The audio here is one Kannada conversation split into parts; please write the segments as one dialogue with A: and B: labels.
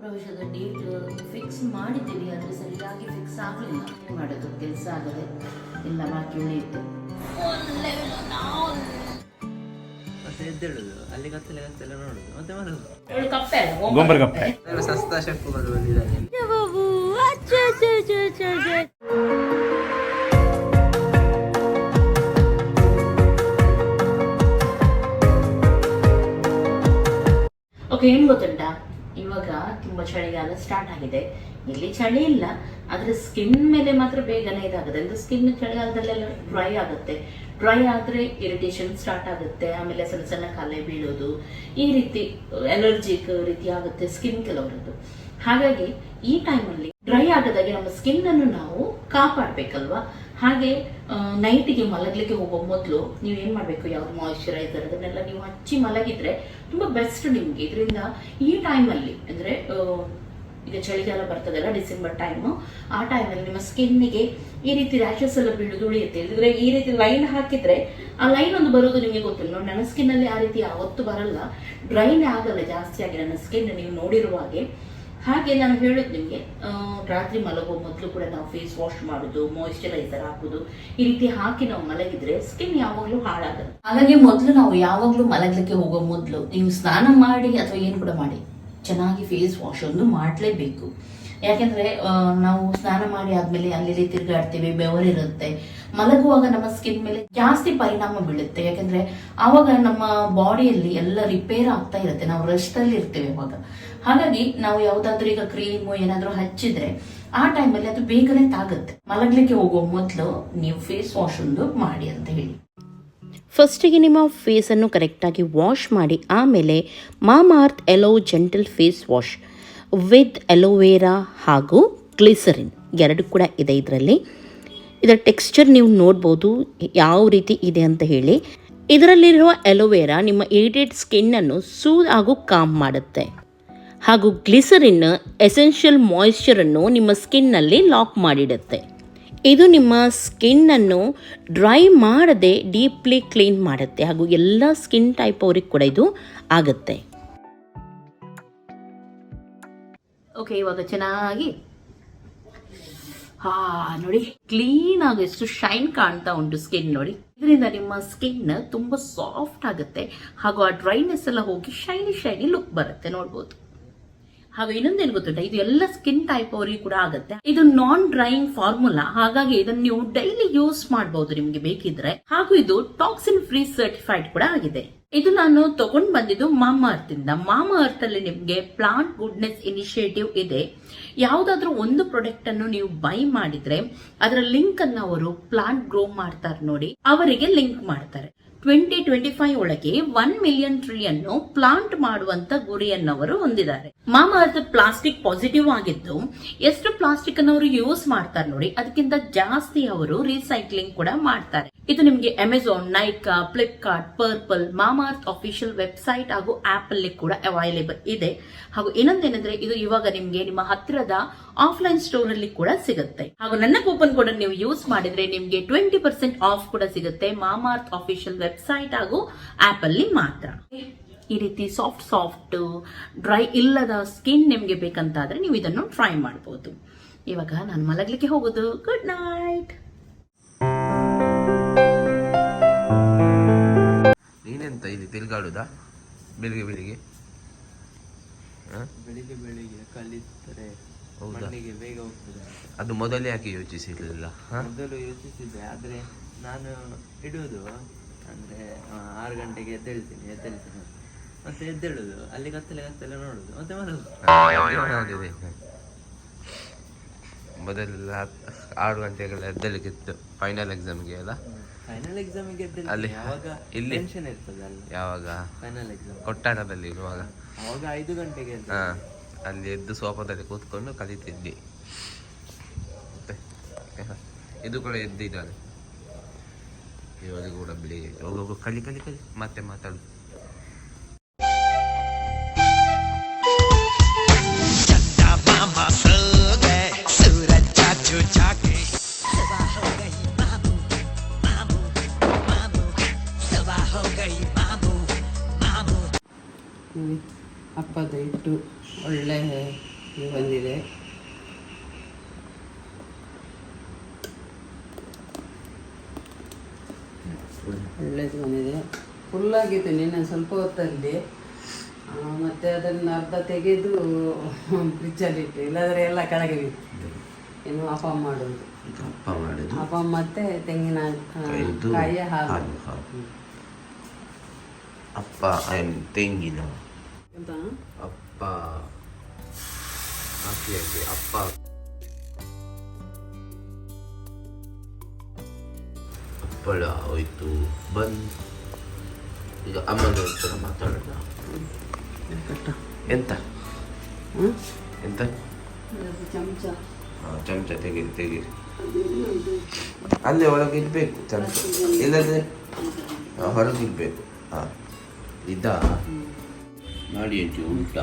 A: ಪ್ರವೇಶದ ಡೇಟ್ ಫಿಕ್ಸ್ ಮಾಡಿದ್ದೀವಿ. ಆದರೆ ಸರಿಯಾಗಿ ಫಿಕ್ಸ್ ಆಗಲಿಲ್ಲ. ಮಾಡೋದು? ಕೆಲಸ ಆಗದೆ ಎಲ್ಲ ಬಾಕಿ ಉಳಿಯುತ್ತೆ.
B: ಮತ್ತೆ ಎದ್ದೇಳುದು? ಅಲ್ಲಿ ಕತ್ತಲೆ ನೋಡುದು. ಮತ್ತೆ ಮಲಗುದು
A: ಕಪ್ಪೆ
C: ಗೊಂಬರ್ ಕಪ್ಪೆ.
B: ಸಸ್ತಾ ಬಂದಿದ್ದಾರೆ
A: ಓಕೆ ಏನು ಗೊತ್ತುಂಟಾ? ಇವಾಗ ತುಂಬ ಚಳಿಗಾಲ ಸ್ಟಾರ್ಟ್ ಆಗಿದೆ. ಇಲ್ಲಿ ಚಳಿ ಇಲ್ಲ, ಆದ್ರೆ ಸ್ಕಿನ್ ಮೇಲೆ ಮಾತ್ರ ಬೇಗನೆ ಇದಾಗುತ್ತೆ. ಅಂದ್ರೆ ಸ್ಕಿನ್ ಚಳಿಗಾಲದಲ್ಲೆಲ್ಲ ಡ್ರೈ ಆಗುತ್ತೆ. ಡ್ರೈ ಆದ್ರೆ ಇರಿಟೇಷನ್ ಸ್ಟಾರ್ಟ್ ಆಗುತ್ತೆ, ಆಮೇಲೆ ಸಣ್ಣ ಸಣ್ಣ ಕಲೆ ಬೀಳೋದು. ಈ ರೀತಿ ಎಲರ್ಜಿಕ್ ರೀತಿ ಆಗುತ್ತೆ ಸ್ಕಿನ್ ಕೆಲವರದ್ದು. ಹಾಗಾಗಿ ಈ ಟೈಮಲ್ಲಿ ಡ್ರೈ ಆಗದಾಗೆ ನಮ್ಮ ಸ್ಕಿನ್ ಅನ್ನು ನಾವು ಕಾಪಾಡಬೇಕಲ್ವಾ? ಹಾಗೆ ನೈಟಿಗೆ ಮಲಗಲಿಕ್ಕೆ ಹೋಗೋ ಮೊದಲು ನೀವು ಏನು ಮಾಡಬೇಕು? ಯಾವ್ದು ಮಾಯಿಶ್ಚರೈಸರ್ ಅದನ್ನೆಲ್ಲ ನೀವು ಹಚ್ಚಿ ಮಲಗಿದ್ರೆ ತುಂಬ ಬೆಸ್ಟ್ ನಿಮಗೆ. ಇದರಿಂದ ಈ ಟೈಮಲ್ಲಿ ಅಂದರೆ ಈಗ ಚಳಿಗಾಲ ಬರ್ತದಲ್ಲ ಡಿಸೆಂಬರ್ ಟೈಮು ಆ ಟೈಮಲ್ಲಿ ನಿಮ್ಮ ಸ್ಕಿನ್ನಿಗೆ ಈ ರೀತಿ ರ್ಯಾಷಸ್ ಎಲ್ಲ ಬೀಳುದು ಉಳಿಯುತ್ತೆ. ಇಲ್ಲದ್ರೆ ಈ ರೀತಿ ಲೈನ್ ಹಾಕಿದ್ರೆ ಆ ಲೈನ್ ಒಂದು ಬರೋದು ನಿಮಗೆ ಗೊತ್ತಿಲ್ಲ. ನೋಡಿ, ನನ್ನ ಸ್ಕಿನ್ನಲ್ಲಿ ಆ ರೀತಿ ಯಾವತ್ತೂ ಬರಲ್ಲ. ಡ್ರೈನೇ ಆಗಲ್ಲ ಜಾಸ್ತಿ ಆಗಿ. ನನ್ನ ಸ್ಕಿನ್ ನೀವು ನೋಡಿರುವ ಹಾಗೆ ಹಾಗೆ ನಾನು ಹೇಳೋದು ನಿಮಗೆ ರಾತ್ರಿ ಮಲಗೋ ಮೊದಲು ಕೂಡ ನಾವು ಫೇಸ್ ವಾಶ್ ಮಾಡೋದು ಮಾಯಿಶ್ಚರೈಸರ್ ಹಾಕೋದು, ಈ ರೀತಿ ಹಾಕಿ ನಾವು ಮಲಗಿದ್ರೆ ಸ್ಕಿನ್ ಯಾವಾಗಲೂ ಹಾಳಾಗಲ್ಲ. ಹಾಗಾಗಿ ಮೊದಲು ನಾವು ಯಾವಾಗಲೂ ಮಲಗಲಿಕ್ಕೆ ಹೋಗೋ ಮೊದಲು ನೀವು ಸ್ನಾನ ಮಾಡಿ ಅಥವಾ ಏನು ಕೂಡ ಮಾಡಿ, ಚೆನ್ನಾಗಿ ಫೇಸ್ ವಾಶ್ ಒಂದು ಮಾಡಲೇಬೇಕು. ಯಾಕೆಂದ್ರೆ ನಾವು ಸ್ನಾನ ಮಾಡಿ ಆದ್ಮೇಲೆ ಅಲ್ಲಿ ತಿರುಗಾಡ್ತೀವಿ ಬೆವರಿರುತ್ತೆ ಮಲಗುವಾಗ ನಮ್ಮ ಸ್ಕಿನ್ ಮೇಲೆ ಜಾಸ್ತಿ ಪರಿಣಾಮ ಬೀಳುತ್ತೆ. ಯಾಕೆಂದ್ರೆ, ಆವಾಗ ನಮ್ಮ ಬಾಡಿಯಲ್ಲಿ ಎಲ್ಲ ರಿಪೇರ್ ಆಗ್ತಾ ಇರುತ್ತೆ. ನಾವು ರೆಸ್ಟ್ ಅಲ್ಲಿ ಇರ್ತೇವೆ ಅವಾಗ ಹಾಗಾಗಿ, ನಾವು ಯಾವ್ದಾದ್ರು ಈಗ ಕ್ರೀಮ್ ಏನಾದ್ರೂ ಹಚ್ಚಿದ್ರೆ, ಆ ಟೈಮಲ್ಲಿ ಅದು ಬೇಗನೆ ತಾಗುತ್ತೆ. ಮಲಗ್ಲಿಕ್ಕೆ ಹೋಗುವ ಮೊದಲು ನೀವು ಫೇಸ್ ವಾಶ್ ಒಂದು ಮಾಡಿ ಅಂತ ಹೇಳಿ.
D: ಫಸ್ಟಿಗೆ ನಿಮ್ಮ ಫೇಸನ್ನು ಕರೆಕ್ಟಾಗಿ ವಾಶ್ ಮಾಡಿ, ಆಮೇಲೆ Mamaearth aloe gentle face wash with aloe vera ಹಾಗೂ ಗ್ಲಿಸರಿನ್ ಎರಡು ಕೂಡ ಇದೆ ಇದರಲ್ಲಿ. ಇದರ ಟೆಕ್ಸ್ಚರ್ ನೀವು ನೋಡ್ಬೋದು ಯಾವ ರೀತಿ ಇದೆ ಅಂತ ಹೇಳಿ. ಇದರಲ್ಲಿರುವ ಅಲೋವೆರಾ ನಿಮ್ಮ ಇರಿಟೇಟ್ ಸ್ಕಿನ್ನನ್ನು ಸೂದ್ ಹಾಗೂ ಕಾಮ್ ಮಾಡುತ್ತೆ. ಹಾಗೂ ಗ್ಲಿಸರಿನ್ ಎಸೆನ್ಷಿಯಲ್ ಮಾಯಿಶ್ಚರನ್ನು ನಿಮ್ಮ ಸ್ಕಿನ್ನಲ್ಲಿ ಲಾಕ್ ಮಾಡಿಡುತ್ತೆ. ಇದು ನಿಮ್ಮ ಸ್ಕಿನ್ನನ್ನು ಡ್ರೈ ಮಾಡದೆ ಡೀಪ್ಲಿ ಕ್ಲೀನ್ ಮಾಡುತ್ತೆ ಹಾಗೂ ಎಲ್ಲ ಸ್ಕಿನ್ ಟೈಪ್ ಅವ್ರಿಗೆ ಕೂಡ ಇದು ಆಗುತ್ತೆ.
A: ಓಕೆ ಇವಾಗ ಚೆನ್ನಾಗಿ. ಹಾ, ನೋಡಿ ಕ್ಲೀನ್ ಆಗಿ ಎಷ್ಟು ಶೈನ್ ಕಾಣ್ತಾ ಉಂಟು ಸ್ಕಿನ್ ನೋಡಿ. ಇದರಿಂದ ನಿಮ್ಮ ಸ್ಕಿನ್ ತುಂಬಾ ಸಾಫ್ಟ್ ಆಗುತ್ತೆ. ಹಾಗೂ ಆ ಡ್ರೈನೆಸ್ ಎಲ್ಲ ಹೋಗಿ ಶೈನಿ ಶೈನಿ ಲುಕ್ ಬರುತ್ತೆ, ನೋಡ್ಬೋದು. ಹಾಗೂ ಇನ್ನೊಂದೇನು ಗೊತ್ತುಂಟ? ಇದು ಎಲ್ಲ ಸ್ಕಿನ್ ಟೈಪ್ ಅವರಿಗೆ ಕೂಡ ಆಗುತ್ತೆ. ಇದು ನಾನ್ ಡ್ರೈಯಿಂಗ್ ಫಾರ್ಮುಲಾ ಹಾಗಾಗಿ ಇದನ್ನು ನೀವು ಡೈಲಿ ಯೂಸ್ ಮಾಡಬಹುದು ನಿಮ್ಗೆ ಬೇಕಿದ್ರೆ. ಹಾಗೂ ಇದು ಟಾಕ್ಸಿನ್ ಫ್ರೀ ಸರ್ಟಿಫೈಡ್ ಕೂಡ ಆಗಿದೆ. ಇದು ನಾನು ತಗೊಂಡ್ ಬಂದಿದ್ದು ಮಾಮಾ ಅರ್ತ್ ಇಂದ ಮಾಮಾ ಅರ್ತ್ ಅಲ್ಲಿ ನಿಮ್ಗೆ ಪ್ಲಾಂಟ್ ಗುಡ್ನೆಸ್ ಇನಿಷಿಯೇಟಿವ್ ಇದೆ. ಯಾವ್ದಾದ್ರು ಒಂದು ಪ್ರಾಡಕ್ಟ್ ಅನ್ನು ನೀವು ಬೈ ಮಾಡಿದ್ರೆ ಅದರ ಲಿಂಕ್ ಅನ್ನ ಅವರು ಪ್ಲಾಂಟ್ ಗ್ರೋ ಮಾಡ್ತಾರೆ ನೋಡಿ. ಅವರಿಗೆ ಲಿಂಕ್ ಮಾಡ್ತಾರೆ. ಟ್ವೆಂಟಿ ಟ್ವೆಂಟಿ ಫೈವ್ ಒಳಗೆ ಒನ್ ಮಿಲಿಯನ್ ಟ್ರೀ ಅನ್ನು ಪ್ಲಾಂಟ್ ಮಾಡುವಂತ ಗುರಿಯನ್ನವರು ಹೊಂದಿದ್ದಾರೆ. ಮಾಮ ಅರ್ಥ ಪ್ಲಾಸ್ಟಿಕ್ ಪಾಸಿಟಿವ್ ಆಗಿದ್ದು, ಎಷ್ಟು ಪ್ಲಾಸ್ಟಿಕ್ ಅನ್ನು ಅವರು ಯೂಸ್ ಮಾಡ್ತಾರೆ ನೋಡಿ, ಅದಕ್ಕಿಂತ ಜಾಸ್ತಿ ಅವರು ರೀಸೈಕ್ಲಿಂಗ್ ಕೂಡ ಮಾಡ್ತಾರೆ. ಇದು ನಿಮಗೆ Amazon Nykaa Flipkart Purplle Mamaearth official website ಹಾಗೂ ಆಪ್ ಅಲ್ಲಿ ಕೂಡ ಅವೈಲೇಬಲ್ ಇದೆ. ಹಾಗೂ ಇನ್ನೊಂದೇನೆಂದ್ರೆ, ಇದು ಇವಾಗ ನಿಮಗೆ ನಿಮ್ಮ ಹತ್ತಿರದ ಆಫ್ಲೈನ್ ಸ್ಟೋರ್ ಅಲ್ಲಿ ಕೂಡ ಸಿಗುತ್ತೆ. ಹಾಗೂ ನನ್ನ ಕೂಪನ್ ಕೋಡ್ ನೀವು ಯೂಸ್ ಮಾಡಿದ್ರೆ ನಿಮಗೆ ಟ್ವೆಂಟಿ ಪರ್ಸೆಂಟ್ ಆಫ್ ಕೂಡ ಸಿಗುತ್ತೆ ಮಾಮಾರ್ತ್ ಅಫಿಷಿಯಲ್ ವೆಬ್ಸೈಟ್ ಹಾಗೂ ಆಪ್ ಅಲ್ಲಿ ಮಾತ್ರ. ಈ ರೀತಿ ಸಾಫ್ಟ್ ಸಾಫ್ಟ್ ಡ್ರೈ ಇಲ್ಲದ ಸ್ಕಿನ್ ನಿಮ್ಗೆ ಬೇಕಂತಾದ್ರೆ ನೀವು ಇದನ್ನು ಟ್ರೈ ಮಾಡಬಹುದು ಇವಾಗ ನಾನು ಮಲಗಲಿಕ್ಕೆ ಹೋಗೋದು. ಗುಡ್ ನೈಟ್
B: ತಿರುಗಾಡುದಾ ಬೆಳಿಗ್ಗೆ ಬೆಳಿಗ್ಗೆ?
E: ಬೆಳಿಗ್ಗೆ ಬೆಳಿಗ್ಗೆ ಕಲಿತರೆ ಮಣ್ಣಿಗೆ ಬೇಗ ಹೋಗ್ತದೆ
B: ಅದು ಮೊದಲೇ ಯಾಕೆ ಯೋಚಿಸಿರ್ಲಿಲ್ಲ?
E: ಮೊದಲು ಯೋಚಿಸಿದ್ದೆ ಆದ್ರೆ ನಾನು ಇಡುವುದು ಅಂದ್ರೆ ಆರು ಗಂಟೆಗೆ ಎದ್ದೇಳ್ತೀನಿ ಎದ್ದೇಳ್ತೀನಿ ಮತ್ತೆ ಎದ್ದೇಳುದು ಅಲ್ಲಿ ಕತ್ತಲೆ ಕತ್ತಲೆ ನೋಡುದು ಮತ್ತೆ ಮಲಗುದು.
B: ಮೊದಲೆಲ್ಲ ಆರು ಗಂಟೆಗೆಲ್ಲ ಎದ್ದಲಿಕ್ಕಿತ್ತು ಫೈನಲ್ ಎಕ್ಸಾಮ್ಗೆ ಅಲ್ಲ?
E: ಫೈನಲ್ ಎಕ್ಸಾಮಿಗೆ
B: ಅಲ್ಲಿ?
E: ಯಾವಾಗ
B: ಇಲ್ಲಿ?
E: ಟೆನ್ಷನ್ ಇರ್ತದೆ ಅಲ್ಲಿ?
B: ಯಾವಾಗ?
E: ಫೈನಲ್ ಎಕ್ಸಾಮ್
B: ಕೊಟ್ಟಾಟದಲ್ಲಿ ಇರುವಾಗ.
E: ಅವಾಗ ಐದು ಗಂಟೆಗೆ ಎದ್ದು
B: ಹಾ ಅಲ್ಲಿ ಎದ್ದು ಸೋಫಾದಲ್ಲಿ ಕೂತ್ಕೊಂಡು ಕಲಿತಿದ್ದೆ. ಮತ್ತೆ ಇದು ಕೂಡ ಎದ್ದಿದ್ದಾರೆ ಇವಾಗ ಕೂಡ ಬಿಳಿ ಹೋಗು ಕಲಿ ಕಲಿ ಕಲಿ. ಮತ್ತೆ ಮಾತಾಡು.
C: ಫುಲ್ಲಾಗಿತ್ತು ನಿನ್ನೆ ಸ್ವಲ್ಪ ಹೊತ್ತಲ್ಲಿ. ಮತ್ತೆ ಅದನ್ನ ಅರ್ಧ ತೆಗೆದು ಫ್ರಿಜ್ಜಲ್ಲಿ ಇಟ್ಟು ಇಲ್ಲಾಂದರೆ ಎಲ್ಲ ಕೆಳಗೆ ಬಿತ್ತು. ಇನ್ನು ಅಪ್ಪ ಮಾಡೋದು
B: ಅಪ್ಪ ಮಾಡುದು
C: ಅಪ್ಪ ಮತ್ತೆ ತೆಂಗಿನ ಕಾಯಿಯ ಹಾಲು.
B: ಅಪ್ಪ ತೆಂಗಿನ. ಅಪ್ಪ. ಅಪ್ಪ. ಹಪ್ಪಳ ಹೋಯ್ತು. ಬಂದ್. ಈಗ ಅಮ್ಮನ ಹತ್ರ ಮಾತಾಡೋಣ. ಎಂತ? ಎಂತ?
C: ಚಮಚ.
B: ಹಾ, ಚಮಚ ತೆಗೀರಿ ತೆಗೀರಿ ಅಲ್ಲೇ ಒಳಗೆ ಇರಬೇಕು ಚಮಚ. ಇಲ್ಲದ್ರೆ ಹಾ, ಹೊರಗೆ ಇಡ್ಬೇಕು. ಹಾ ಇದಾ? ಮಾಡಿ ಅಂಚು ಉಲ್ಟ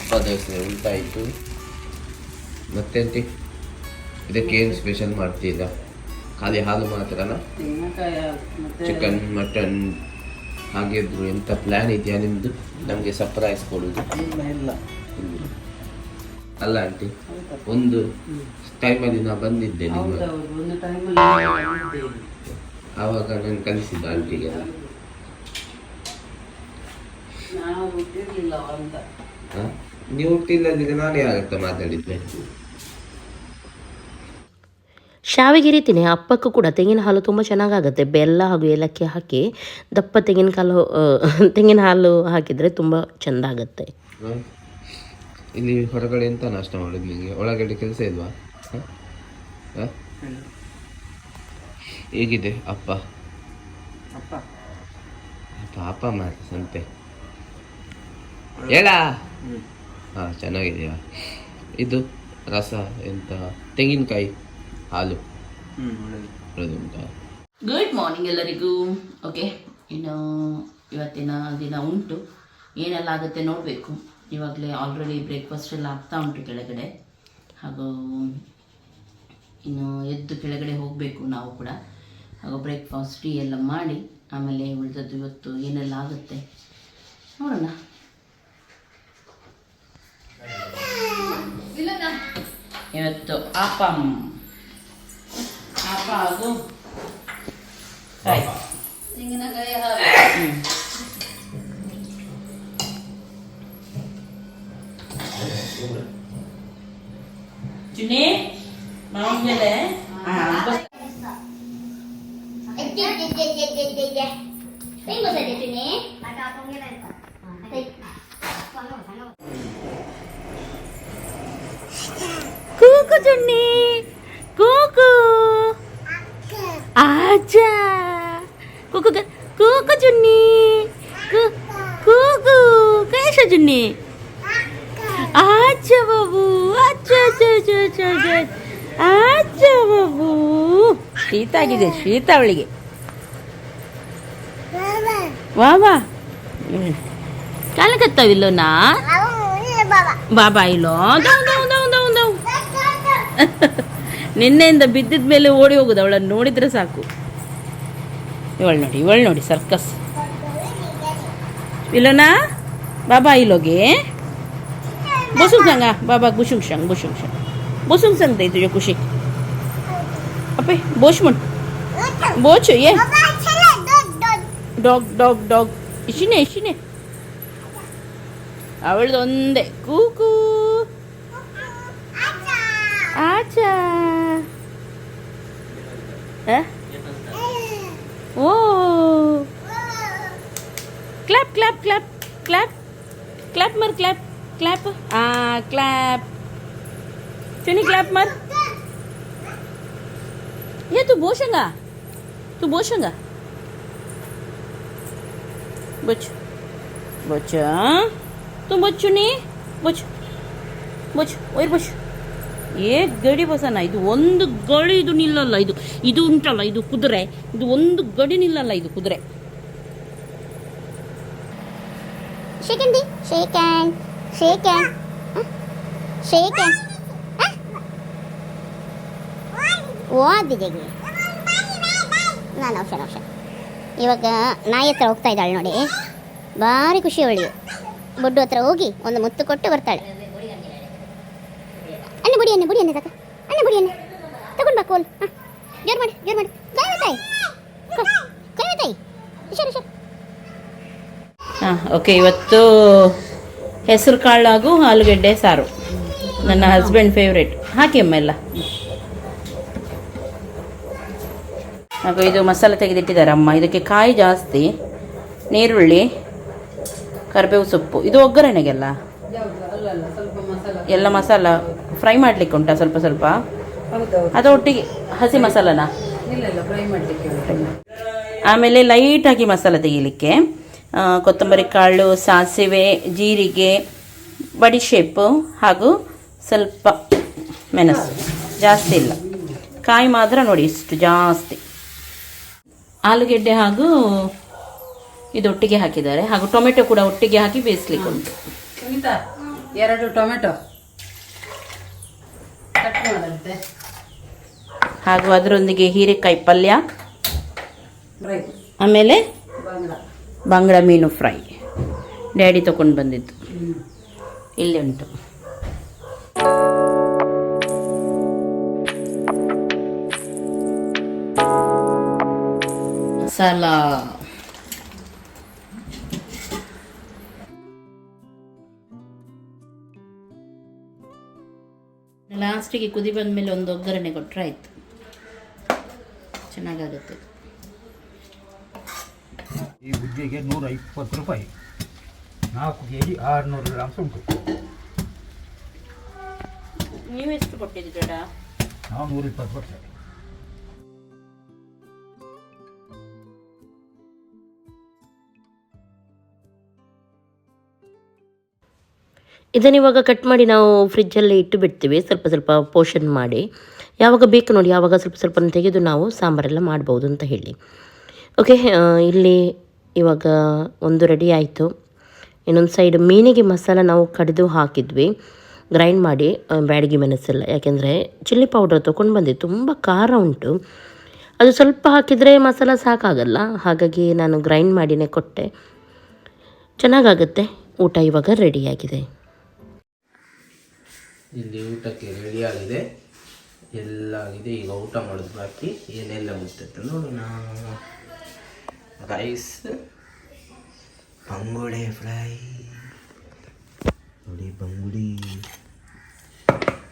B: ಅಪ್ಪ ದೇವಸ್ಥಾನ ಉಲ್ಟ ಆಯಿತು ಮತ್ತೆಂತಿ ಇದಕ್ಕೇನು ಸ್ಪೆಷಲ್ ಮಾಡ್ತೀರಾ? ಖಾಲಿ ಹಾಲು ಮಾತ್ರನಾ? ಚಿಕನ್ ಮಟನ್ ಹಾಗಿದ್ರು ಎಂತ ಪ್ಲ್ಯಾನ್ ಇದೆಯಾ ನಿಮ್ಮದು ನಮಗೆ ಸರ್ಪ್ರೈಸ್ ಕೊಡುದು.
C: ಇಲ್ಲ.
B: ಅಲ್ಲ ಆಂಟಿ ಒಂದು ಟೈಮಲ್ಲಿ ನಾ ಬಂದಿದ್ದೆ ನಿಮ್ಮ ಆವಾಗ ನಾನು ಕಲಿಸಿದ್ದ ಆಂಟಿಗೆ?
C: ನೀವು
B: ಹುಟ್ಟಿಲ್ಲದಿದ್ರೆ ನಾನೇ ಆಗುತ್ತೆ ಮಾತಾಡಿದ್ದೆ?
A: ಶಾವಿಗೆ ರೀತಿಯೇ ಅಪ್ಪಕ್ಕೂ ಕೂಡ ತೆಂಗಿನ ಹಾಲು ತುಂಬ ಚೆನ್ನಾಗಾಗುತ್ತೆ. ಬೆಲ್ಲ ಹಾಗೂ ಏಲಕ್ಕಿ ಹಾಕಿ ದಪ್ಪ ತೆಂಗಿನ ಕಾಲು ತೆಂಗಿನ ಹಾಲು ಹಾಕಿದರೆ ತುಂಬ ಚೆಂದ ಆಗುತ್ತೆ?
B: ಇಲ್ಲಿ ಹೊರಗಡೆ ಎಂತ ನಾಷ್ಟ ಮಾಡೋದು ನಿಮಗೆ ಒಳಗಡೆ ಕೆಲಸ ಇಲ್ವಾ? ಹ? ಹ? ಹೇಗಿದೆ ಅಪ್ಪ?
C: ಅಪ್ಪ.
B: ಪಾಪ ಮಾಡಿ ಸಂತೆ. ಹೇಳ? ಹಾ ಚೆನ್ನಾಗಿದೆಯಾ? ಇದು ರಸ ಎಂತ? ತೆಂಗಿನಕಾಯಿ. ಹಾಲು. ಒಳ್ಳೆದುಂಟಾ
F: ಗುಡ್ ಮಾರ್ನಿಂಗ್ ಎಲ್ಲರಿಗೂ. ಓಕೆ ಇನ್ನು ಇವತ್ತಿನ ದಿನ ಉಂಟು. ಏನೆಲ್ಲ ಆಗುತ್ತೆ ನೋಡಬೇಕು. ಇವಾಗಲೇ ಆಲ್ರೆಡಿ ಬ್ರೇಕ್ಫಾಸ್ಟ್ ಎಲ್ಲ ಆಗ್ತಾ ಉಂಟು ಕೆಳಗಡೆ. ಹಾಗೂ ಇನ್ನು ಎದ್ದು ಕೆಳಗಡೆ ಹೋಗಬೇಕು ನಾವು ಕೂಡ. ಹಾಗೂ ಬ್ರೇಕ್ಫಾಸ್ಟ್ ಟೀ ಎಲ್ಲ ಮಾಡಿ ಆಮೇಲೆ ಉಳಿದದ್ದು ಇವತ್ತು ಏನೆಲ್ಲ ಆಗುತ್ತೆ ನೋಡೋಣ. ಇವತ್ತು ಆಪಂ. ಆಪ ಹಾಗೂ ಕಾಯಿ
C: ತೆಂಗಿನಕಾಯಿ
F: ಚುನಿ ಮಾವಿನ ಮೇಲೆ
A: ಕೂಕು ಚುನ್ನಿ ಕೂಕು ಆಜಾ ಕೂಕು ಗ- ಕೂಕು ಚುನ್ನಿ ಕು- ಕೂಕು ಕೈಶ ಚುನ್ನಿ ಆಚ ಬಾಬು ಅಚ್ಚ ಆಚ ಬಾಬು ಶೀತ ಆಗಿದೆ ಶೀತ ಅವಳಿಗೆ ವಾ ವಾ ನಾ ಬಾಬಾ ಇಲ್ಲೋ ನಿನ್ನೆಯಿಂದ ಬಿದ್ದಿದ ಮೇಲೆ ಓಡಿ ಹೋಗುದು ಅವಳನ್ನು ನೋಡಿದ್ರೆ ಸಾಕು ಇವಳು ನೋಡಿ ಇವಳು ನೋಡಿ ಸರ್ಕಸ್ ಇಲ್ಲನಾ ಬಾಬಾ ಇಲ್ಲೋಗಿ ಬುಸುಂಗ್ ಸಂಗ ಬಾಬಾ ಗುಶುಂಗ್ ಶಂಗ್ ಬುಶುಂಗ್ ಶಂಗ್ ಬುಸುಂಗ್ ಸಂಗ್ ದೈ ತುಜ ಖುಷಿ ಅಪ್ಪೆ ಬೋಶ್ ಮುನ್ ಬೋಚು ಏ ಡಾಗ್ ಡಾಗ್ ಡಾಗ್ ಇಶಿನೇ ಇಶಿನೇ ಅವಳದು ಒಂದೇ ಕೂಕು ಆಚಾ ಆ Oh! Clap, clap, clap, clap. Clap maar, clap, clap. Ah, clap. Tini, clap maar. ये तू बोशेगा तू बोशेगा बुच बुच तू बुच चुनी बुच बुच और बुच ಏ ಗಡಿ ಬಸನ ಇದು ಒಂದು ಗಡಿ ಇದು ನಿಲ್ಲಲ್ಲ, ಇದು ಇದು ಉಂಟಲ್ಲ, ಇದು ಕುದುರೆ, ಇದು ಒಂದು ಗಡಿ ನಿಲ್ಲಲ್ಲ, ಇದು ಕುದುರೆ.
G: ನಾನು ಇವಾಗ ನಾಯಿ ಹತ್ರ ಹೋಗ್ತಾ ಇದ್ದಾಳೆ ನೋಡಿ. ಭಾರಿ ಖುಷಿ ಅವಳಿಗೆ. ಬೊಡ್ಡು ಹತ್ರ ಹೋಗಿ ಒಂದು ಮುತ್ತು ಕೊಟ್ಟು ಬರ್ತಾಳೆ. ಬುಡಿ ಅನ್ನ ಬುಡಿ ತಕ ಅಣ್ಣ, ಬುಡಿ ಅನ್ನ ತಗೊಂಡ್ ಬಾ, ಕೋಲ್. ಮಾಡಿ, ಜೋರು ಮಾಡಿ. ಕೈ ತಾಯಿ. ಕೈ ತಾಯಿ. ಹುಷಾರು ಹುಷಾರು.
A: ಹಾಂ, ಓಕೆ, ಇವತ್ತು ಹೆಸರು ಕಾಳು ಹಾಗೂ ಆಲೂಗಡ್ಡೆ ಸಾರು. ನನ್ನ ಹಸ್ಬೆಂಡ್ ಫೇವ್ರೇಟ್ ಹಾಕಿ ಅಮ್ಮ ಎಲ್ಲ. ಹಾಗೂ ಇದು ಮಸಾಲೆ ತೆಗೆದಿಟ್ಟಿದ್ದಾರೆ ಅಮ್ಮ. ಇದಕ್ಕೆ ಕಾಯಿ ಜಾಸ್ತಿ, ನೀರುಳ್ಳಿ, ಕರಿಬೇವು ಸೊಪ್ಪು. ಇದು ಒಗ್ಗರಣೆಗೆಲ್ಲ? ಎಲ್ಲ ಮಸಾಲ. ಫ್ರೈ ಮಾಡ್ಲಿಕ್ಕೆ ಉಂಟಾ ಸ್ವಲ್ಪ ಸ್ವಲ್ಪ? ಅದು ಒಟ್ಟಿಗೆ ಹಸಿ ಮಸಾಲನ? ಆಮೇಲೆ ಲೈಟಾಗಿ ಮಸಾಲ ತೆಗಿಲಿಕ್ಕೆ ಕೊತ್ತಂಬರಿ ಕಾಳು ಸಾಸಿವೆ ಜೀರಿಗೆ ಬಡಿ ಬಡಿಶೇಪು ಹಾಗೂ ಸ್ವಲ್ಪ ಮೆಣಸು. ಜಾಸ್ತಿ ಇಲ್ಲ. ಕಾಯಿ ಮಾತ್ರ ನೋಡಿ ಇಷ್ಟು ಜಾಸ್ತಿ. ಆಲೂಗೆಡ್ಡೆ ಹಾಗೂ ಇದು ಒಟ್ಟಿಗೆ ಹಾಕಿದ್ದಾರೆ ಹಾಗೂ ಟೊಮೆಟೊ ಕೂಡ ಒಟ್ಟಿಗೆ ಹಾಕಿ ಬೇಯಿಸ್ಲಿಕ್ಕೆ ಉಂಟು.
C: ಎರಡು ಟೊಮೆಟೊ. ಕಟ್ ಮಾಡಂತೆ
A: ಹಾಗೂ ಅದರೊಂದಿಗೆ ಹೀರೆಕಾಯಿ ಪಲ್ಯ.
C: ಫ್ರೈ
A: ಆಮೇಲೆ ಬಂಗಡ ಮೀನು ಫ್ರೈ. ಡ್ಯಾಡಿ ತಗೊಂಡು ಬಂದಿದ್ದು. ಇಲ್ಲಿ ಉಂಟು. ಮಸಾಲ ಲಾಸ್ಟಿಗೆ ಕುದಿ ಬಂದಮೇಲೆ ಒಂದು ಒಗ್ಗರಣೆ ಕೊಟ್ಟರೆ ಆಯಿತು. ಚೆನ್ನಾಗಾಗುತ್ತೆ.
H: ಈ ಗುಜ್ಜೆಗೆ ನೂರ ಇಪ್ಪತ್ತು ರೂಪಾಯಿ. ನಾಲ್ಕು ಕೆ ಜಿ ಆರುನೂರು ಗ್ರಾಮ್ಸ್ ಉಂಟು.
A: ನೀವು ಎಷ್ಟು ಕೊಟ್ಟಿದ್ದೀರಾ
H: ನಾವು ನೂರ ಇಪ್ಪತ್ತು ಕೊಡ್ತೇವೆ
D: ಇದನ್ನು ಇವಾಗ ಕಟ್ ಮಾಡಿ ನಾವು ಫ್ರಿಜ್ಜಲ್ಲಿ ಇಟ್ಟು ಬಿಡ್ತೀವಿ. ಸ್ವಲ್ಪ ಸ್ವಲ್ಪ ಪೋಷನ್ ಮಾಡಿ. ಯಾವಾಗ ಬೇಕು ನೋಡಿ, ಯಾವಾಗ ಸ್ವಲ್ಪ ಸ್ವಲ್ಪ ತೆಗೆದು ನಾವು ಸಾಂಬಾರೆಲ್ಲ ಮಾಡ್ಬೋದು ಅಂತ ಹೇಳಿ. ಓಕೆ ಇಲ್ಲಿ ಇವಾಗ ಒಂದು ರೆಡಿ ಆಯಿತು. ಇನ್ನೊಂದು ಸೈಡ್ ಮೀನಿಗೆ ಮಸಾಲ ನಾವು ಕಡಿದು ಹಾಕಿದ್ವಿ. ಗ್ರೈಂಡ್ ಮಾಡಿ ಬ್ಯಾಡಿಗೆ ಮೆಣಸೆಲ್ಲ. ಯಾಕೆಂದರೆ ಚಿಲ್ಲಿ ಪೌಡರ್ ತೊಗೊಂಡು ಬಂದೆ ತುಂಬ ಖಾರ ಉಂಟು. ಅದು ಸ್ವಲ್ಪ ಹಾಕಿದರೆ ಮಸಾಲ ಸಾಕಾಗಲ್ಲ. ಹಾಗಾಗಿ ನಾನು ಗ್ರೈಂಡ್ ಮಾಡಿನೇ ಕೊಟ್ಟೆ. ಚೆನ್ನಾಗಾಗುತ್ತೆ. ಊಟ ಇವಾಗ ರೆಡಿಯಾಗಿದೆ
B: ಇಲ್ಲಿ ಊಟಕ್ಕೆ ರೆಡಿ ಆಗಿದೆ. ಎಲ್ಲ ಆಗಿದೆ. ಈಗ ಊಟ ಮಾಡೋದು ಬಾಕಿ. ಏನೆಲ್ಲ ಮುಟ್ಟತ್ತೆ ನೋಡೋಣ ರೈಸ್ ಬಂಗುಡೆ ಫ್ರೈ ನೋಡಿ ಬಂಗುಡಿ.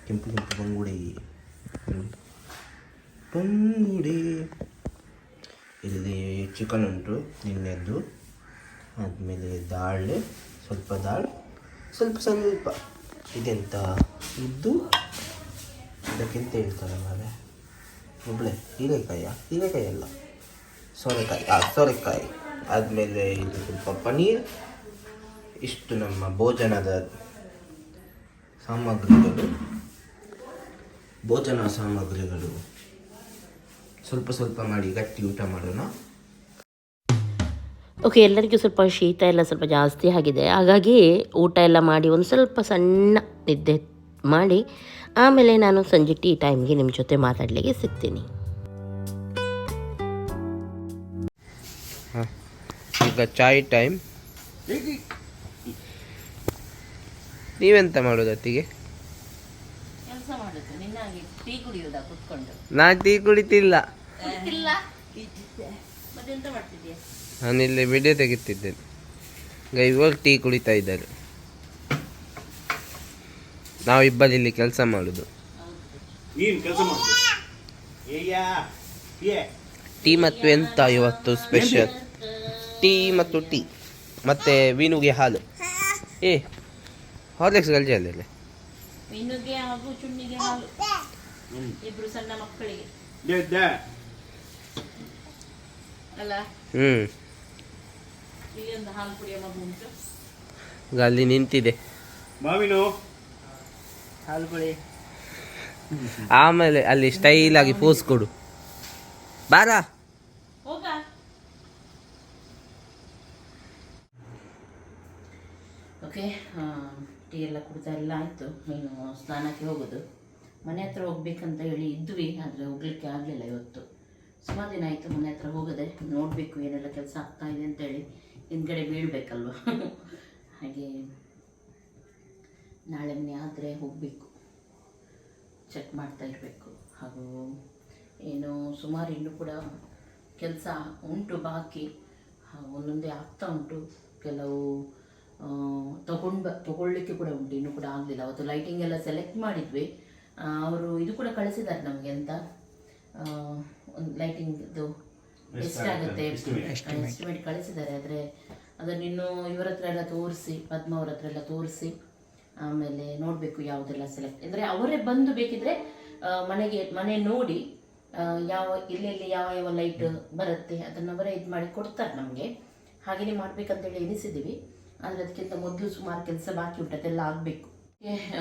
B: ಕೆಂಪು ಕೆಂಪು ಬಂಗುಡಿ. ಬಂಗುಡಿ. ಇಲ್ಲಿ ಚಿಕನ್ ಉಂಟು, ನಿನ್ನೆದ್ದು. ಆದಮೇಲೆ ದಾಳೆ ಸ್ವಲ್ಪ ದಾಳ್, ಸ್ವಲ್ಪ ಸ್ವಲ್ಪ. ಇದೆಂತ? ಇದ್ದು ಇದಕ್ಕೆಂತ ಹೇಳ್ತಾರೆ ಮಾರೆ ಒಬ್ಬಳೆ ಹೀರೆಕಾಯ, ಹೀರೆಕಾಯಿ ಅಲ್ಲ. ಸೋರೆಕಾಯಿ, ಆ, ಸೋರೆಕಾಯಿ. ಆದಮೇಲೆ ಇದು ಸ್ವಲ್ಪ ಪನ್ನೀರ್. ಇಷ್ಟು ನಮ್ಮ ಭೋಜನದ ಸಾಮಗ್ರಿಗಳು. ಭೋಜನ ಸಾಮಗ್ರಿಗಳು. ಸ್ವಲ್ಪ ಸ್ವಲ್ಪ ಮಾಡಿ ಗಟ್ಟಿ ಊಟ ಮಾಡೋಣ.
D: ಓಕೆ ಎಲ್ಲರಿಗೂ ಸ್ವಲ್ಪ ಶೀತ ಎಲ್ಲ ಸ್ವಲ್ಪ ಜಾಸ್ತಿ ಆಗಿದೆ. ಹಾಗಾಗಿ ಊಟ ಎಲ್ಲ ಮಾಡಿ ಒಂದು ಸ್ವಲ್ಪ ಸಣ್ಣ ನಿದ್ದೆ ಮಾಡಿ ಆಮೇಲೆ ನಾನು ಸಂಜೆ ಟೀ ಟೈಮ್ಗೆ ನಿಮ್ಮ ಜೊತೆ ಮಾತಾಡಲಿಕ್ಕೆ ಸಿಗ್ತೀನಿ.
B: ಈಗ ಚಾಯ್ ಟೈಮ್ ನೀವೆಂತ ಮಾಡೋದು ಅತ್ತಿಗೆ?
A: ಕೆಲಸ ಮಾಡುದು ನಿನ್ನಾಗಿ ಟೀ ಕುಡಿಯೋದಾ ಕುತ್ಕೊಂಡು?
B: ನಾ ಟೀ ಕುಡಿತಿಲ್ಲ. ನಾನಿಲ್ಲಿ ವಿಡಿಯೋ ತೆಗಿತಿದ್ದೇನೆ. ಈಗ ಇವಾಗ ಟೀ ಕುಡಿತಾ ಇದ್ದಾರೆ. ನಾವಿಬ್ಬರು ಇಲ್ಲಿ ಕೆಲಸ ಮಾಡೋದು.
H: ನೀನು ಕೆಲಸ ಮಾಡು ಏಯ್ಯ
B: ಟೀ ಮತ್ತು ಎಂತ ಇವತ್ತು ಸ್ಪೆಷಲ್ ಟೀ ಮತ್ತು ಟೀ. ಮತ್ತೆ ವೀನುಗೆ ಹಾಲು. ಏ ಹಾರ್ಲಿಕ್ಸ್ ಗಲ್ಜಿ ಅಲ್ಲ?
A: ಮೀನುಗೆ ಅಲ್ಲಿ
B: ನಿಂತಿದೆ.
H: ಮಾವಿನು?
B: ಆಮೇಲೆ ಅಲ್ಲಿ ಸ್ಟೈಲ್ ಆಗಿ ಪೋಸ್ ಕೊಡು. ಬಾರ.
A: ಹೋಗ. ಓಕೆ ಟೀ ಎಲ್ಲ ಕುಡಿತಾ ಎಲ್ಲ ಆಯಿತು. ನೀನು ಸ್ನಾನಕ್ಕೆ ಹೋಗೋದು. ಮನೆ ಹತ್ರ ಹೋಗ್ಬೇಕಂತ ಹೇಳಿ ಇದ್ವಿ ಆದರೆ ಹೋಗ್ಲಿಕ್ಕೆ ಆಗಲಿಲ್ಲ ಇವತ್ತು. ಸುಮಾರು ದಿನ ಆಯಿತು ಮನೆ ಹತ್ರ ಹೋಗದೆ, ನೋಡಬೇಕು ಏನೆಲ್ಲ ಕೆಲಸ ಆಗ್ತಾ ಇದೆ ಅಂತೇಳಿ. ಹಿಂದ್ಗಡೆ ಬೀಳ್ಬೇಕಲ್ವ? ಹಾಗೆ ನಾಳೆ ಆದರೆ ಹೋಗಬೇಕು. ಚೆಕ್ ಮಾಡ್ತಾ ಇರಬೇಕು. ಹಾಗೂ ಏನು ಸುಮಾರು ಇನ್ನೂ ಕೂಡ ಕೆಲಸ ಉಂಟು ಬಾಕಿ. ಒಂದೊಂದೇ ಆಗ್ತಾ ಉಂಟು. ಕೆಲವು ತಗೊಂಡು ತಗೊಳ್ಳಿಕ್ಕೆ ಕೂಡ ಉಂಟು. ಇನ್ನು ಕೂಡ ಆಗಲಿಲ್ಲ. ಅವತ್ತು ಲೈಟಿಂಗ್ ಎಲ್ಲ ಸೆಲೆಕ್ಟ್ ಮಾಡಿದ್ವಿ. ಅವರು ಇದು ಕೂಡ ಕಳಿಸಿದ್ದಾರೆ ನಮಗೆ ಅಂತ. ಒಂದು ಲೈಟಿಂಗ್ದು ಎಷ್ಟಾಗುತ್ತೆ ಎಸ್ಟಿಮೇಟ್ ಕಳಿಸಿದ್ದಾರೆ ಆದರೆ ಅದನ್ನು ಇನ್ನು ಇವರ ಹತ್ರ ಎಲ್ಲ ತೋರಿಸಿ ಪದ್ಮ ಅವ್ರ ಹತ್ರ ಎಲ್ಲ ತೋರಿಸಿ ಆಮೇಲೆ ನೋಡಬೇಕು ಯಾವುದೆಲ್ಲ ಸೆಲೆಕ್ಟ್ ಅಂದರೆ ಅವರೇ ಬಂದು ಬೇಕಿದ್ರೆ ಮನೆಗೆ ಮನೆ ನೋಡಿ ಯಾವ ಎಲ್ಲೆಲ್ಲಿ ಯಾವ ಯಾವ ಲೈಟ್ ಬರುತ್ತೆ ಅದನ್ನು ಅವರೇ ಇದು ಮಾಡಿ ಕೊಡ್ತಾರೆ ನಮಗೆ. ಹಾಗೆಯೇ ಮಾಡಬೇಕಂತೇಳಿ ಎನಿಸಿದ್ದೀವಿ ಆದರೆ ಅದಕ್ಕಿಂತ ಮೊದಲು ಸುಮಾರು ಕೆಲಸ ಬಾಕಿ ಉಂಟು ಅದೆಲ್ಲ ಆಗಬೇಕು.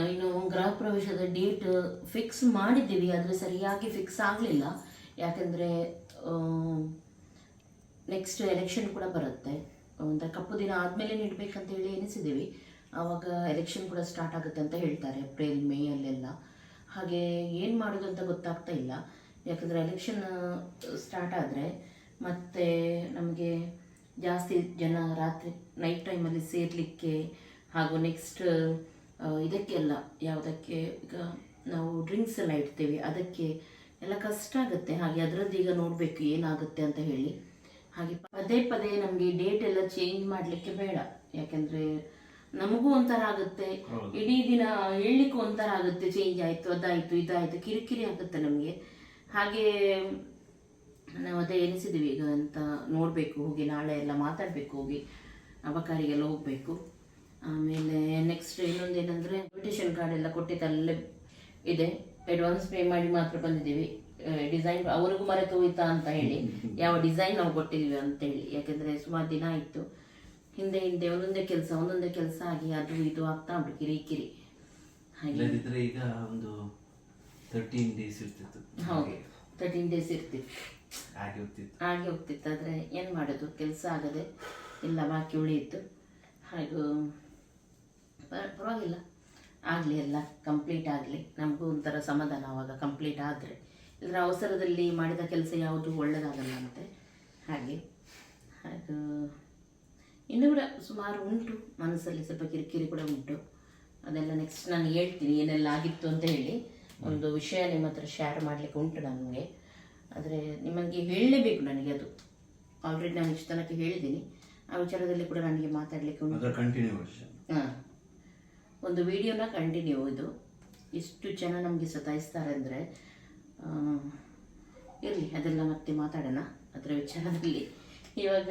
A: ಇನ್ನು ಗೃಹ ಪ್ರವೇಶದ ಡೇಟ್ ಫಿಕ್ಸ್ ಮಾಡಿದ್ದೀವಿ, ಆದರೆ ಸರಿಯಾಗಿ ಫಿಕ್ಸ್ ಆಗಲಿಲ್ಲ. ಯಾಕಂದರೆ ನೆಕ್ಸ್ಟ್ ಎಲೆಕ್ಷನ್ ಕೂಡ ಬರುತ್ತೆ. ಒಂಥರ ಕಪ್ಪು ದಿನ ಆದಮೇಲೆ ನೀಡಬೇಕಂತ ಹೇಳಿ ಎನಿಸಿದ್ದೀವಿ ಆವಾಗ ಎಲೆಕ್ಷನ್ ಕೂಡ ಸ್ಟಾರ್ಟ್ ಆಗುತ್ತೆ ಅಂತ ಹೇಳ್ತಾರೆ ಏಪ್ರಿಲ್ ಮೇ ಅಲ್ಲೆಲ್ಲ. ಹಾಗೆ ಏನು ಮಾಡೋದು ಅಂತ ಗೊತ್ತಾಗ್ತಾ ಇಲ್ಲ. ಯಾಕಂದರೆ ಎಲೆಕ್ಷನ್ ಸ್ಟಾರ್ಟ್ ಆದರೆ ಮತ್ತೆ ನಮಗೆ ಜಾಸ್ತಿ ಜನ ರಾತ್ರಿ ನೈಟ್ ಟೈಮಲ್ಲಿ ಸೇರಲಿಕ್ಕೆ ಹಾಗೂ ನೆಕ್ಸ್ಟ್ ಇದಕ್ಕೆಲ್ಲ ಯಾವುದಕ್ಕೆ ಈಗ ನಾವು ಡ್ರಿಂಕ್ಸ್ ಎಲ್ಲ ಇಡ್ತೇವೆ ಅದಕ್ಕೆ ಎಲ್ಲ ಕಷ್ಟ ಆಗುತ್ತೆ. ಹಾಗೆ ಅದರದ್ದು ಈಗ ನೋಡಬೇಕು ಏನಾಗುತ್ತೆ ಅಂತ ಹೇಳಿ. ಹಾಗೆ ಪದೇ ಪದೇ ನಮಗೆ ಡೇಟ್ ಎಲ್ಲ ಚೇಂಜ್ ಮಾಡಲಿಕ್ಕೆ ಬೇಡ. ಯಾಕೆಂದರೆ ನಮಗೂ ಒಂಥರ ಆಗುತ್ತೆ. ಇಡೀ ದಿನ ಹೇಳಲಿಕ್ಕೂ ಒಂಥರ ಆಗುತ್ತೆ. ಚೇಂಜ್ ಆಯಿತು ಅದಾಯಿತು ಇದಾಯಿತು ಕಿರಿಕಿರಿ ಆಗುತ್ತೆ ನಮಗೆ. ಹಾಗೆ ನಾವು ಅದೇ ಎನಿಸಿದ್ದೀವಿ ಈಗ ಅಂತ ನೋಡಬೇಕು ಹೋಗಿ ನಾಳೆ ಎಲ್ಲ ಮಾತಾಡಬೇಕು ಹೋಗಿ ಅಬಕಾರಿಗೆಲ್ಲ ಹೋಗಬೇಕು. ಆಮೇಲೆ ನೆಕ್ಸ್ಟ್ ಇನ್ನೊಂದೇನೆಂದರೆ ಇನ್ವಿಟೇಷನ್ ಕಾರ್ಡ್ ಎಲ್ಲ ಕೊಟ್ಟಿದ್ದಲ್ಲೇ ಇದೆ. ಅಡ್ವಾನ್ಸ್ ಪೇ ಮಾಡಿ ಮಾತ್ರ ಬಂದಿದ್ದೀವಿ. ಡಿಸೈನ್ ಅವ್ರಿಗೂ ಮರೆತು ಹೋಯ್ತಾ ಅಂತ ಹೇಳಿ. ಯಾವ ಡಿಸೈನ್ ನಾವು ಕೊಟ್ಟಿದ್ದೀವಿ ಅಂತ ಹೇಳಿ. ಯಾಕೆಂದರೆ ಸುಮಾರು ದಿನ ಆಯಿತು. ಹಿಂದೆ ಹಿಂದೆ ಒಂದೊಂದೇ ಕೆಲಸ ಒಂದೊಂದೇ ಕೆಲಸ ಆಗಿ ಅದು ಇದು ಆಗ್ತಾ ಉಂಟು ಕಿರಿ ಕಿರಿ. ಹಾಗೆ.
E: ಇಲ್ಲದಿದ್ರೆ ಈಗ ಒಂದು ತರ್ಟೀನ್ ಡೇಸ್ ಇರ್ತಿತ್ತು.
A: ಹೌದು. ತರ್ಟೀನ್ ಡೇಸ್ ಇರ್ತಿತ್ತು
E: ಹಾಗೆ ಹೋಗ್ತಿತ್ತು.
A: ಹಾಗೆ ಹೋಗ್ತಿತ್ತು. ಆದರೆ ಏನು ಮಾಡೋದು? ಕೆಲಸ ಆಗದೆ ಇಲ್ಲ ಬಾಕಿ ಉಳಿಯಿತು. ಹಾಗೂ ಪರವಾಗಿಲ್ಲ. ಆಗಲಿ ಎಲ್ಲ ಕಂಪ್ಲೀಟ್ ಆಗಲಿ. ನಮಗೂ ಒಂಥರ ಸಮಾಧಾನ ಆವಾಗ ಕಂಪ್ಲೀಟ್ ಆದರೆ. ಇದರ ಅವಸರದಲ್ಲಿ ಮಾಡಿದ ಕೆಲಸ ಯಾವುದು ಒಳ್ಳೆಯದಾಗಲ್ಲ ಅಂತೆ ಹಾಗೆ. ಅದು ಇನ್ನೂ ಕೂಡ ಸುಮಾರು ಉಂಟು. ಮನಸ್ಸಲ್ಲಿ ಸ್ವಲ್ಪ ಕಿರಿಕಿರಿ ಕೂಡ ಉಂಟು. ಅದೆಲ್ಲ ನೆಕ್ಸ್ಟ್ ನಾನು ಹೇಳ್ತೀನಿ ಏನೆಲ್ಲ ಆಗಿತ್ತು ಅಂತ ಹೇಳಿ. ಒಂದು ವಿಷಯ ನಿಮ್ಮ ಹತ್ರ ಶೇರ್ ಮಾಡಲಿಕ್ಕೆ ಉಂಟು ನನಗೆ. ಆದರೆ ನಿಮಗೆ ಹೇಳಲೇಬೇಕು ನನಗೆ ಅದು. ಆಲ್ರೆಡಿ ನಾನು ಇಷ್ಟು ತನಕ ಹೇಳಿದ್ದೀನಿ. ಆ ವಿಚಾರದಲ್ಲಿ ಕೂಡ ನನಗೆ ಮಾತಾಡಲಿಕ್ಕೆ ಉಂಟು. ಹಾಂ. ಒಂದು ವಿಡಿಯೋನ ಕಂಟಿನ್ಯೂ ಇದು. ಇಷ್ಟು ಜನ ನಮಗೆ ಸತಾಯಿಸ್ತಾರೆ ಅಂದರೆ ಇರಲಿ, ಅದೆಲ್ಲ ಮತ್ತೆ ಮಾತಾಡೋಣ ಅದರ ವಿಚಾರದಲ್ಲಿ. ಇವಾಗ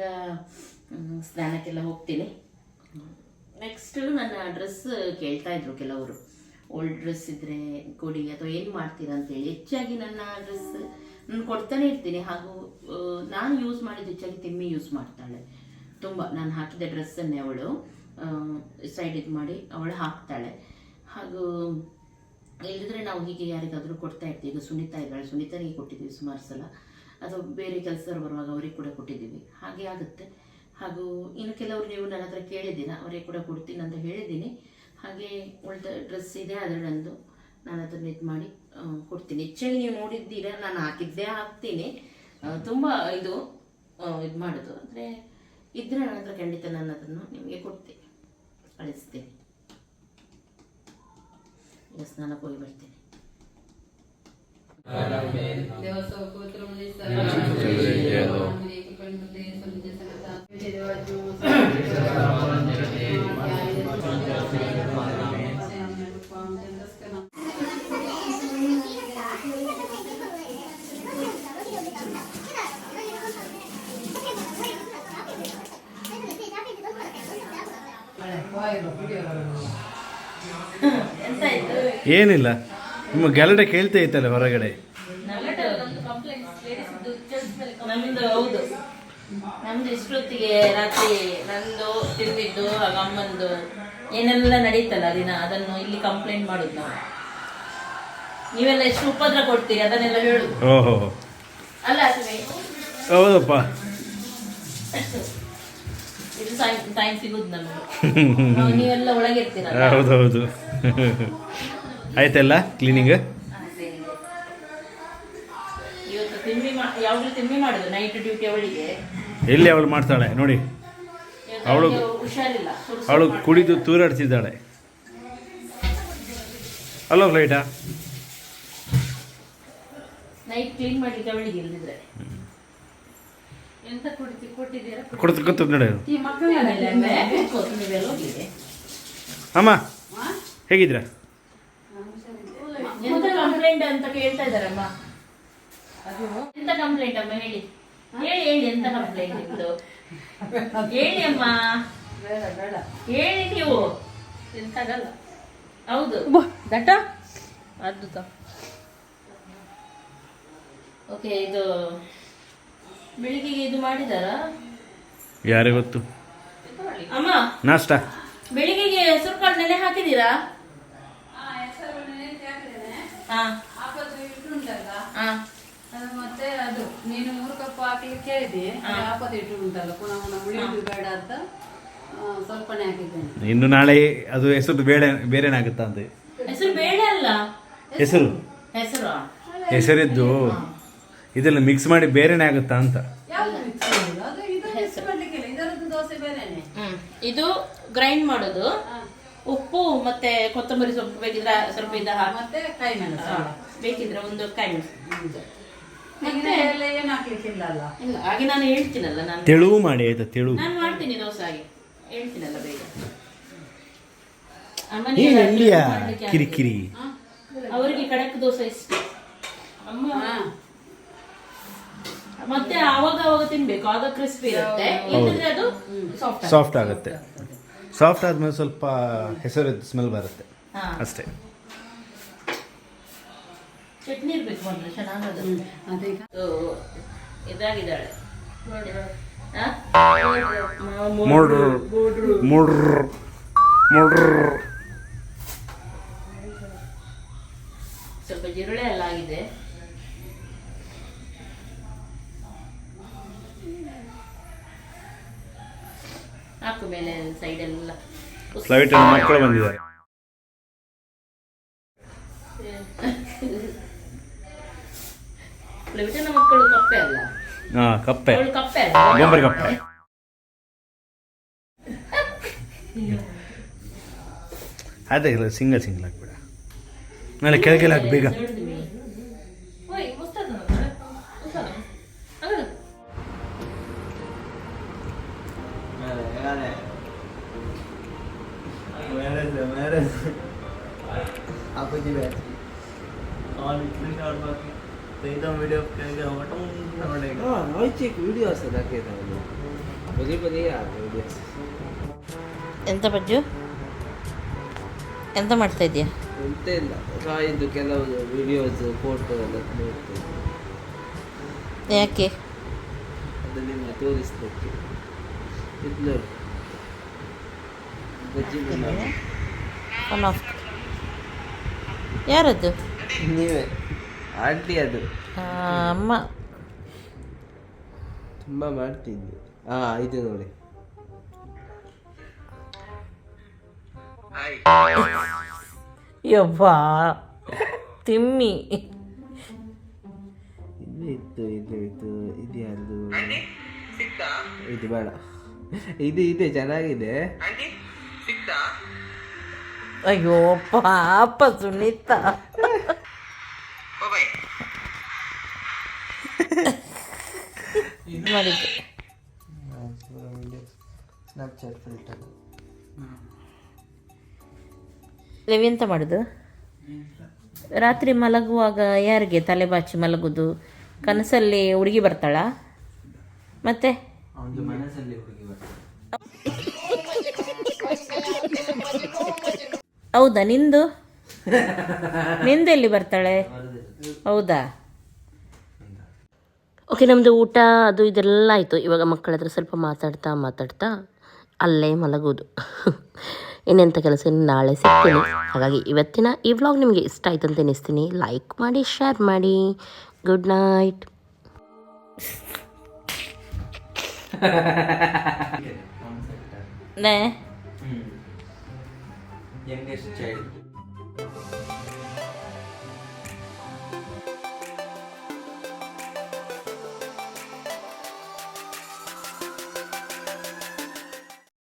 A: ಸ್ನಾನಕ್ಕೆಲ್ಲ ಹೋಗ್ತೀನಿ. ನೆಕ್ಸ್ಟು ನನ್ನ ಡ್ರೆಸ್ ಕೇಳ್ತಾ ಇದ್ರು ಕೆಲವರು. ಓಲ್ಡ್ ಡ್ರೆಸ್ ಇದ್ದರೆ ಕೊಡಿ, ಅಥವಾ ಏನು ಮಾಡ್ತೀರಾ ಅಂತೇಳಿ. ಹೆಚ್ಚಾಗಿ ನನ್ನ ಡ್ರೆಸ್ ನಾನು ಕೊಡ್ತಾನೆ ಇರ್ತೀನಿ. ಹಾಗೂ ನಾನು ಯೂಸ್ ಮಾಡಿದ್ದು ಹೆಚ್ಚಾಗಿ ತಿಮ್ಮಿ ಯೂಸ್ ಮಾಡ್ತಾಳೆ. ತುಂಬ, ನಾನು ಹಾಕಿದ ಡ್ರೆಸ್ಸನ್ನೇ ಅವಳು. ಸೈಡ್ ಇದು ಮಾಡಿ ಅವಳು ಹಾಕ್ತಾಳೆ. ಹಾಗೂ ಇಲ್ಲದ್ರೆ ನಾವು ಹೀಗೆ ಯಾರಿಗಾದರೂ ಕೊಡ್ತಾ ಇರ್ತೀವಿ. ಈಗ ಸುನೀತಾ ಇದ್ದಾಳೆ. ಸುನೀತನಿಗೆ ಕೊಟ್ಟಿದ್ದೀವಿ ಸುಮಾರು ಸಲ. ಅಥವಾ ಬೇರೆ ಕೆಲಸದವ್ರು ಬರುವಾಗ ಅವರಿಗೆ ಕೂಡ ಕೊಟ್ಟಿದ್ದೀವಿ. ಹಾಗೆ ಆಗುತ್ತೆ. ಹಾಗೂ ಇನ್ನು ಕೆಲವರು ನೀವು ನನ್ನ ಹತ್ರ ಕೇಳಿದ್ದೀರಾ? ಅವರಿಗೆ ಕೂಡ ಕೊಡ್ತೀನಿ ಅಂತ ಹೇಳಿದ್ದೀನಿ. ಹಾಗೆ ಉಳಿದ ಡ್ರೆಸ್ ಇದೆ. ಅದರ ನಂದು ನಾನು ಅದನ್ನು ಇದು ಮಾಡಿ ಕೊಡ್ತೀನಿ. ಹೆಚ್ಚಾಗಿ ನೀವು ನೋಡಿದ್ದೀರಾ? ನಾನು ಹಾಕಿದ್ದೇ ಹಾಕ್ತೀನಿ. ತುಂಬ ಇದು ಇದು ಮಾಡೋದು. ಅಂದರೆ ಇದ್ರೆ ನನ್ನ ಹತ್ರ ಖಂಡಿತ ನಾನು ಅದನ್ನು ನಿಮಗೆ ಕೊಡ್ತೀನಿ ಕಳಿಸ್ತೀನಿ ಈಗ ಸ್ನಾನಕ್ಕೆ ಹೋಗಿ ಬರ್ತೀನಿ.
I: ಏನಿಲ್ಲ. ನಿಮ್ಮ ಗಲಾಟೆ ಕೇಳ್ತಾ ಇತ್ತಲ್ಲ ಹೊರಗಡೆ?
A: ನಮ್ದು ಹೌದು. ನಮ್ದು ಇಷ್ಟೊತ್ತಿಗೆ ರಾತ್ರಿ ನಂದು ತಿಂದಿದ್ದು ಅಮ್ಮಂದು ಏನೆಲ್ಲ ನಡೀತಲ್ಲ ದಿನ? ಅದನ್ನು ಇಲ್ಲಿ ಕಂಪ್ಲೇಂಟ್ ಮಾಡುದು ನಾವು. ನೀವೆಲ್ಲ ಎಷ್ಟು ಉಪದ್ರ ಕೊಡ್ತೀರಿ? ಅದನ್ನೆಲ್ಲ ಹೇಳುದು
I: ಓಹೋ.
A: ಅಲ್ಲ ಅಶ್ವಿನಿ.
I: ಹೌದಪ್ಪ.
A: ಇದು ಟೈಮ್ ಸಿಗುದು ನಮ್ಗೆ. ನಾವು ನೀವೆಲ್ಲ ಒಳಗೆ ಇರ್ತೀರಲ್ಲ
I: ಹೌದೌದು. ಆಯ್ತಲ್ಲ ಕ್ಲೀನಿಂಗ್ ಎಲ್ಲಿ ಅವಳು ಮಾಡ್ತಾಳೆ? ನೋಡಿ. ಅವಳು ಅವಳು ಕುಡಿದು ತೂರಾಡ್ತಿದ್ದಾಳೆ
A: ಹಲೋ ಕುಡಿತಿ
I: ನೋಡಿ.
C: ಮಕ್ಕಳಿಗೆ
I: ಅಮ್ಮ ಹೇಗಿದ್ದೀರಾ?
A: ಕಂಪ್ಲೇಂಟ್ ಅಂತ ಕೇಳ್ತಾ ಇದಾರಮ್ಮ ಎಂತ ಕಂಪ್ಲೇಂಟ್ ಅಮ್ಮ ಹೇಳಿ? ಹೇಳಿ ಹೇಳಿ ಎಂತ ಕಂಪ್ಲೇಂಟ್ ಇತ್ತು ಹೇಳಿ ಅಮ್ಮ. ಹೇಳಿ ನೀವು. ಎಂತಾಗಲ್ಲ ಹೌದು.
C: ದಟ್ಟ?
A: ಅದ್ಭುತ. ಓಕೆ ಇದು ಬೆಳಿಗ್ಗೆಗೆ ಇದು ಮಾಡಿದಾರ?
I: ಯಾರೇ ಗೊತ್ತು
A: ಅಮ್ಮ
I: ನಾಷ್ಟಾ.
A: ಬೆಳಿಗ್ಗೆಗೆ ಹೆಸರು ಕಾಳು ನೆನೆ ಹಾಕಿದ್ದೀರಾ? ಹಾ
C: ಉಂಟಲ್ಲ
A: ಹಾ
C: ಅದು ಮತ್ತೆ ಅದು ನೀನು ಮೂರು ಕಪ್ ಹಾಕ್ಲಿಕ್ಕೆ ಹೇಳಿದೆ ಇಟ್ಟು ಉಂಟಲ್ಲ ಪುನಃ ಪುನಃ ಉಳಿದು ಬೇಡ ಅಂತ ಸ್ವಲ್ಪನೇ ಹಾಕಿದ್ದೇನೆ.
I: ಇನ್ನು ನಾಳೆ ಅದು ಹೆಸರು ಬೇರೆ ಬೇರೆನಾಗುತ್ತಾ ಅಂತ
A: ಹೆಸರು ಬೇಡ ಅಲ್ಲ.
I: ಹೆಸರು?
A: ಹೆಸರು.
I: ಹೆಸರಿದ್ದು? ಇದೆಲ್ಲ ಮಿಕ್ಸ್ ಮಾಡಿ ಬೇರೆನೇ ಆಗುತ್ತಾ ಅಂತ.
C: ಇದು
A: ಗ್ರೈಂಡ್ ಮಾಡೋದು. ಉಪ್ಪು ಮತ್ತೆ ಕೊತ್ತಂಬರಿ ಸೊಪ್ಪು ಬೇಕಿದ್ರೆ ಸ್ವಲ್ಪ ಇದ
C: ಮತ್ತೆ ಕಾಯಿ ಮೆಣಸು
A: ಹಾ, ಬೇಕಿದ್ರೆ ಒಂದು ಕಾಯಿ ಮೆಣಸು.
C: ಮತ್ತೆ ಎಲ್ಲ ಏನು ಹಾಕ್ಲಿಕ್ಕಿಲ್ಲ ಅಲ್ಲ
A: ಇಲ್ಲ ಹಾಗೆ ನಾನು ಹೇಳ್ತೀನಲ್ಲ ನಾನು
I: ತೆಳುವು ಮಾಡಿ ಆಯ್ತಾ ತೆಳುವು
A: ನಾನು ಮಾಡ್ತೀನಿ ದೋಸೆ ಹಾಗೆ. ಹೇಳ್ತೀನಲ್ಲ ಬೇಗ.
I: ಏನ್
A: ಮಾಡ್ಲಿಕ್ಕೆ
I: ಕಿರಿಕಿರಿ
A: ಅವರಿಗೆ ಕಡಕ್ ದೋಸೆ ಇಷ್ಟ. ಅಮ್ಮ ಮತ್ತೆ ಆವಾಗ ಆವಾಗ ತಿನ್ಬೇಕು ಆಗ ಕ್ರಿಸ್ಪಿ ಇರುತ್ತೆ. ಇಲ್ಲದ್ರೆ ಅದು ಸಾಫ್ಟ್
I: ಸಾಫ್ಟ್ ಆಗುತ್ತೆ. ಸಾಫ್ಟ್ ಆದ್ಮೇಲೆ ಸ್ವಲ್ಪ ಹೆಸರು ಸ್ಮೆಲ್ ಬರುತ್ತೆ.
A: ಹಾ.
I: ಅಷ್ಟೇ.
A: ಚಟ್ನಿ ಇರ್ಬೇಕು ಇದಾಗಿದ್ದಾಳೆ?
I: ಮೊಡ್ರ್ ಮೊಡ್ರ್ ಮೊಡ್ರ್
A: ಸ್ವಲ್ಪ ಜಿರುಳೆ ಎಲ್ಲ ಆಗಿದೆ. ಹಾಕು ಮೇಲೆ ಸೈಡ್ ಎಲ್ಲ
I: ಫ್ಲೈಟ್ ಮಕ್ಕಳು ಬಂದಿದ್ದಾರೆ
A: ಫ್ಲೈಟಿನ ಮಕ್ಕಳು ಕಪ್ಪೆ ಅಲ್ಲ
I: ಹಾ ಕಪ್ಪೆ
A: ಅವಳು ಕಪ್ಪೆ ಅಲ್ಲ
I: ಗೊಂಬರಿ ಕಪ್ಪೆ ಅದೇ ಇಲ್ಲ ಸಿಂಗಲ್ ಸಿಂಗಲ್ ಹಾಕ್ಬೇಡ ನಾಳೆ ಕೆಳಗೆ ಹಾಕಿ ಬೇಗ
A: ಎಂತ ಬಜ್ಜು ಎಂತ ಮಾಡ್ತಾ ಇದೆಯಾ
E: ಎಂತ ಇಲ್ಲ ಇದು ಕೆಲವು ವಿಡಿಯೋಸ್ ಫೋಟೋ ಎಲ್ಲ ನೋಡ್ತೇನೆ
A: ಯಾಕೆ
E: ಅದು ನಿಮಗೆ ತೋರಿಸ್ಲಿಕ್ಕೆ ಇದು ನೋಡಿ ಬಜ್ಜಿ ಮನೆ.
A: ಒನ್ ಆಫ್ ಯಾರದ್ದು
E: ನೀವೇ ಆಂಟಿ ಅದು
A: ಅಮ್ಮ
E: ತುಂಬ ಮಾಡ್ತಿದ್ವಿ. ಹಾ ಇದು ನೋಡಿ.
A: ಯಪ್ಪ ತಿಮ್ಮಿ.
E: ಇದು ಇತ್ತು ಇದು ಇತ್ತು ಇದು ಯಾರ್ದು? ಇದು ಬೇಡ. ಇದು ಇದೆ ಚೆನ್ನಾಗಿದೆ.
A: ಅಯ್ಯೋ ಪಾಪ ಸುನೀತ. ಮಾಡಿದ್ದು.
E: ಸ್ನ್ಯಾಪ್ಚಾಟ್ ಫಿಲ್ಟರ್
A: ರವಿ ಎಂತ ಮಾಡುದು? ರಾತ್ರಿ ಮಲಗುವಾಗ ಯಾರಿಗೆ ತಲೆ ಬಾಚಿ ಮಲಗುದು? ಕನಸಲ್ಲಿ ಹುಡುಗಿ ಬರ್ತಾಳಾ? ಮತ್ತೆ? ಹೌದಾ ನಿಂದು? ನಿಂದೆಲ್ಲಿ ಬರ್ತಾಳೆ? ಹೌದಾ?
D: ಓಕೆ ನಮ್ಮದು ಊಟ ಅದು ಇದೆಲ್ಲ ಆಯಿತು. ಇವಾಗ ಮಕ್ಕಳ ಹತ್ರ ಸ್ವಲ್ಪ ಮಾತಾಡ್ತಾ ಮಾತಾಡ್ತಾ ಅಲ್ಲೇ ಮಲಗೋದು. ಇನ್ನೆಂಥ ಕೆಲಸ ನಾಳೆ ಸಿಗ್ತೀನಿ. ಹಾಗಾಗಿ ಇವತ್ತಿನ ಈ ವ್ಲಾಗ್ ನಿಮಗೆ ಇಷ್ಟ ಆಯ್ತು ಅಂತ ಎನಿಸ್ತೀನಿ ಲೈಕ್ ಮಾಡಿ ಶೇರ್ ಮಾಡಿ. ಗುಡ್ ನೈಟ್
A: ನೇ
E: ಯಂಗೆಸ್ಟ್ ಚೈಲ್ಡ್